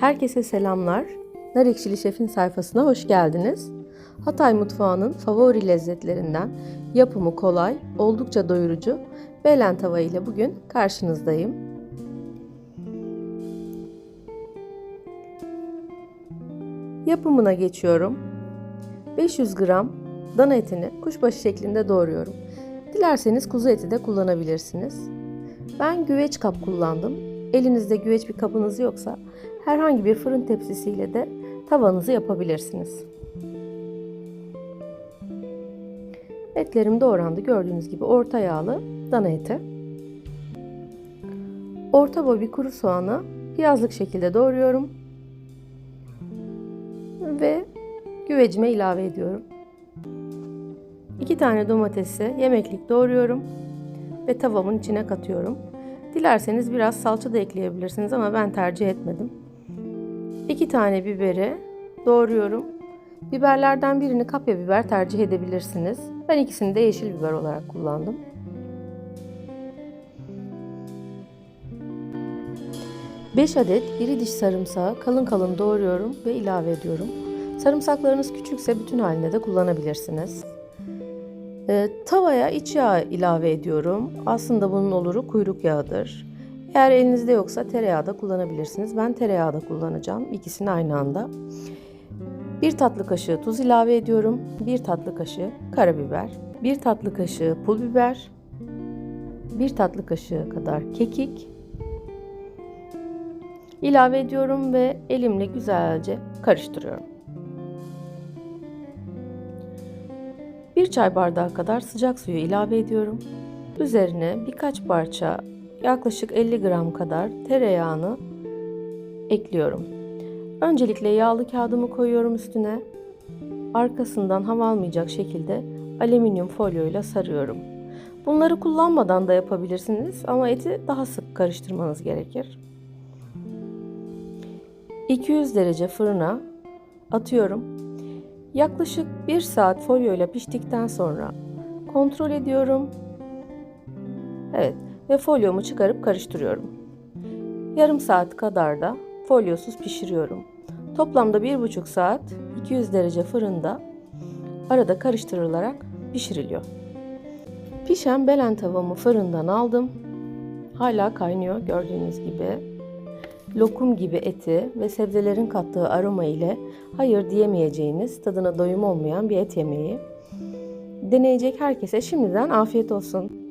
Herkese selamlar. Nar Ekşili Şef'in sayfasına hoş geldiniz. Hatay mutfağının favori lezzetlerinden yapımı kolay, oldukça doyurucu belen tava ile bugün karşınızdayım. Yapımına geçiyorum. 500 gram dana etini kuşbaşı şeklinde doğruyorum. Dilerseniz kuzu eti de kullanabilirsiniz. Ben güveç kap kullandım. Elinizde güveç bir kabınız yoksa herhangi bir fırın tepsisiyle de tavanızı yapabilirsiniz. Etlerim doğrandı gördüğünüz gibi orta yağlı dana eti. Orta boy bir kuru soğanı piyazlık şekilde doğruyorum. Ve güvecime ilave ediyorum. 2 tane domatesi yemeklik doğruyorum ve tavamın içine katıyorum. Dilerseniz biraz salça da ekleyebilirsiniz ama ben tercih etmedim. 2 tane biberi doğruyorum. Biberlerden birini kapya biber tercih edebilirsiniz. Ben ikisini de yeşil biber olarak kullandım. Beş adet iri diş sarımsağı kalın kalın doğruyorum ve ilave ediyorum. Sarımsaklarınız küçükse bütün halinde de kullanabilirsiniz. E, tavaya iç yağ ilave ediyorum. Aslında bunun oluru kuyruk yağıdır. Eğer elinizde yoksa tereyağı da kullanabilirsiniz. Ben tereyağı da kullanacağım. İkisini aynı anda. Bir tatlı kaşığı tuz ilave ediyorum. Bir tatlı kaşığı karabiber. Bir tatlı kaşığı pul biber. Bir tatlı kaşığı kadar kekik. ilave ediyorum ve elimle güzelce karıştırıyorum. Bir çay bardağı kadar sıcak suyu ilave ediyorum. Üzerine birkaç parça yaklaşık 50 gram kadar tereyağını ekliyorum. Öncelikle yağlı kağıdımı koyuyorum üstüne. Arkasından hava almayacak şekilde alüminyum folyoyla sarıyorum. Bunları kullanmadan da yapabilirsiniz ama eti daha sık karıştırmanız gerekir. 200 derece fırına atıyorum. Yaklaşık 1 saat folyoyla piştikten sonra kontrol ediyorum. Evet ve folyomu çıkarıp karıştırıyorum. Yarım saat kadar da folyosuz pişiriyorum. Toplamda 1,5 saat 200 derece fırında arada karıştırılarak pişiriliyor. Pişen belen tavamı fırından aldım. Hala kaynıyor gördüğünüz gibi. Lokum gibi eti ve sebzelerin kattığı aroma ile hayır diyemeyeceğiniz tadına doyum olmayan bir et yemeği. Deneyecek herkese şimdiden afiyet olsun.